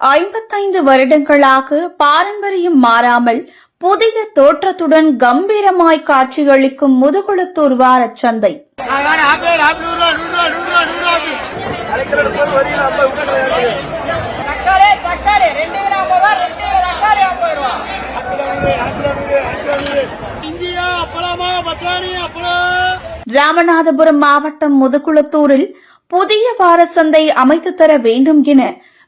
ஐம்பத்தைந்து வருடங்களாக பாரம்பரியம் மாறாமல் புதிய தோற்றத்துடன் கம்பீரமாய் காட்சியளிக்கும் முதுகுளத்தூர் வாரச் சந்தை. ராமநாதபுரம் மாவட்டம் முதுகுளத்தூரில் புதிய வாரச்சந்தை அமைத்து தர வேண்டும் என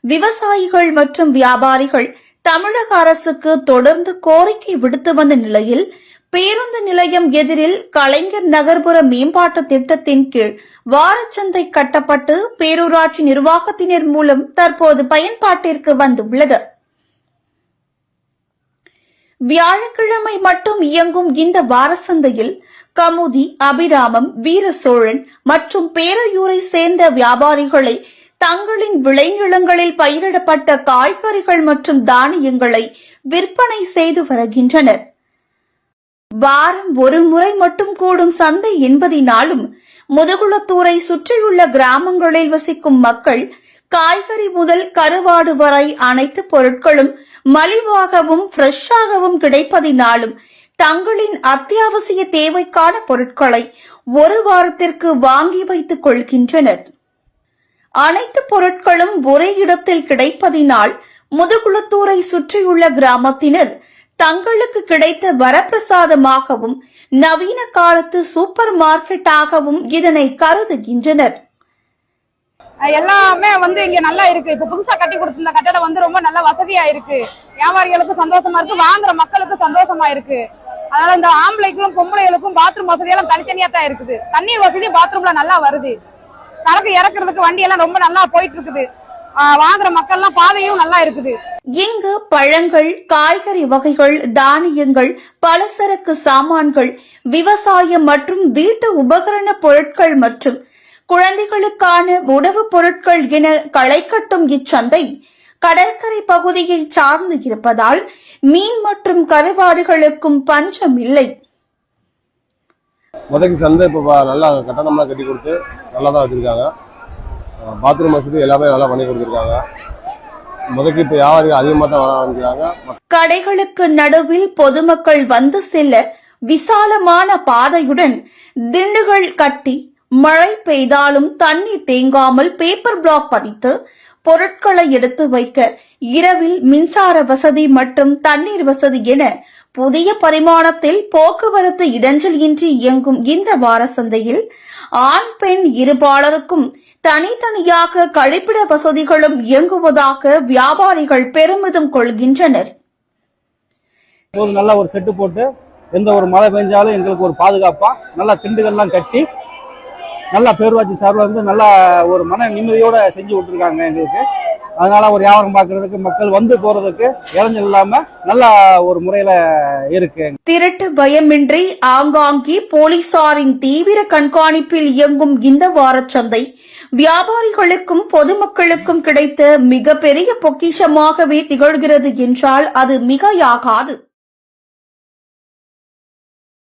விவசாயிகள் மற்றும் வியாபாரிகள் தமிழக அரசுக்கு தொடர்ந்து கோரிக்கை விடுத்து வந்த நிலையில் பேருந்து நிலையம் எதிரில் கலைஞர் நகர்ப்புற மேம்பாட்டு திட்டத்தின் கீழ் வாரச்சந்தை கட்டப்பட்டு பேரூராட்சி நிர்வாகத்தினர் மூலம் தற்போது பயன்பாட்டிற்கு வந்துள்ளது. வியாழக்கிழமை மட்டும் இயங்கும் இந்த வாரசந்தையில் கமுதி அபிராமம் வீரசோழன் மற்றும் பேரையூரை சேர்ந்த வியாபாரிகளை தங்களின் விளைநிலங்களில் பயிரிடப்பட்ட காய்கறிகள் மற்றும் தானியங்களை விற்பனை செய்து வருகின்றனர். வாரம் ஒரு முறை மட்டும் கூடும் சந்தை என்பதினாலும் முதுகுளத்தூரை சுற்றியுள்ள கிராமங்களில் வசிக்கும் மக்கள் காய்கறி முதல் கருவாடு வரை அனைத்து பொருட்களும் மலிவாகவும் ஃப்ரெஷ்ஷாகவும் கிடைப்பதினாலும் தங்களின் அத்தியாவசிய தேவைக்கான பொருட்களை ஒரு வாரத்திற்கு வாங்கி வைத்துக் கொள்கின்றனர். அனைத்து பொருட்களும் ஒரே இடத்தில் கிடைப்பதினால் முதுகுளத்தூரை சுற்றியுள்ள கிராமத்தினர் தங்களுக்கு கிடைத்த வரப்பிரசாதமாகவும் நவீன காலத்து சூப்பர் மார்க்கெட்டாகவும் இதனை கருதுகின்றனர். எல்லாமே வந்து இங்க நல்லா இருக்கு. இப்ப புதுசா கட்டி கொடுத்திருந்த கட்டடம் வந்து ரொம்ப நல்ல வசதியா இருக்கு. வியாபாரிகளுக்கும் சந்தோஷமா இருக்கு. வாங்குற மக்களுக்கு சந்தோஷமா இருக்கு. அதனால இந்த ஆம்பளைக்கும் பொம்பளைகளுக்கும் பாத்ரூம் வசதி எல்லாம் தனித்தனியா தான் இருக்குது. தண்ணீர் வசதி பாத்ரூம்ல நல்லா வருது. சரக்கு இறக்குறதுக்கு வண்டி எல்லாம் ரொம்ப நல்லா போயிட்டு இருக்குது வாங்குற மக்கள்லாம் பாதையும் நல்லா இருக்குது. இங்கு பழங்கள் காய்கறி வகைகள் தானியங்கள் பலசரக்கு சாமான்கள் விவசாயம் மற்றும் வீட்டு உபகரண பொருட்கள் மற்றும் குழந்தைகளுக்கான உணவுப் பொருட்கள் என களை கட்டும் இச்சந்தை கடற்கரை பகுதியை சார்ந்து இருப்பதால் மீன் மற்றும் கருவாடுகளுக்கும் பஞ்சம் இல்லை. உதவி சந்தை இப்போ நல்லா கட்டணம்லாம் கட்டி கொடுத்து நல்லா தான் வச்சுருக்காங்க பாத்ரூம் வசதி எல்லாமே நல்லா பண்ணி கொடுத்துருக்காங்க. தான் கடைகளுக்கு நடுவில் பொதுமக்கள் வந்து செல்ல விசாலமான பாதையுடன் திண்டுகள் கட்டி மழை பெய்தாலும் தண்ணீர் தேங்காமல் பேப்பர் பிளாக் பதித்து பொருட்களை எடுத்து வைக்க இரவில் மின்சார வசதி மற்றும் தண்ணீர் வசதி என புதிய பரிமாணத்தில் போக்குவரத்து இடைஞ்சல் இன்றி இயங்கும் இந்த வார சந்தையில் ஆண் பெண் இருபாலருக்கும் தனித்தனியாக கழிப்பிட வசதிகளும் இயங்குவதாக வியாபாரிகள் பெருமிதம் கொள்கின்றனர். ஒரு நல்ல ஒரு செட்டு போட்டு எந்த ஒரு மழை பெஞ்சாலும் எங்களுக்கு ஒரு பாதுகாப்பா நல்லா திண்டுகள்லாம் கட்டி நல்லா பேரூராட்சி சார்பில் வந்து நல்லா ஒரு மன நிம்மதியோட செஞ்சு விட்டுருக்காங்க எங்களுக்கு. அதனால ஒரு வியாபாரம் பார்க்கறதுக்கு மக்கள் வந்து போறதுக்கு இளைஞர் இல்லாம நல்ல ஒரு முறையில இருக்கு. திருட்டு பயமின்றி ஆங்காங்கே போலீசாரின் தீவிர கண்காணிப்பில் இயங்கும் இந்த வாரச்சந்தை வியாபாரிகளுக்கும் பொதுமக்களுக்கும் கிடைத்த மிகப்பெரிய பொக்கிஷமாகவே திகழ்கிறது என்றால் அது மிகையாகாது.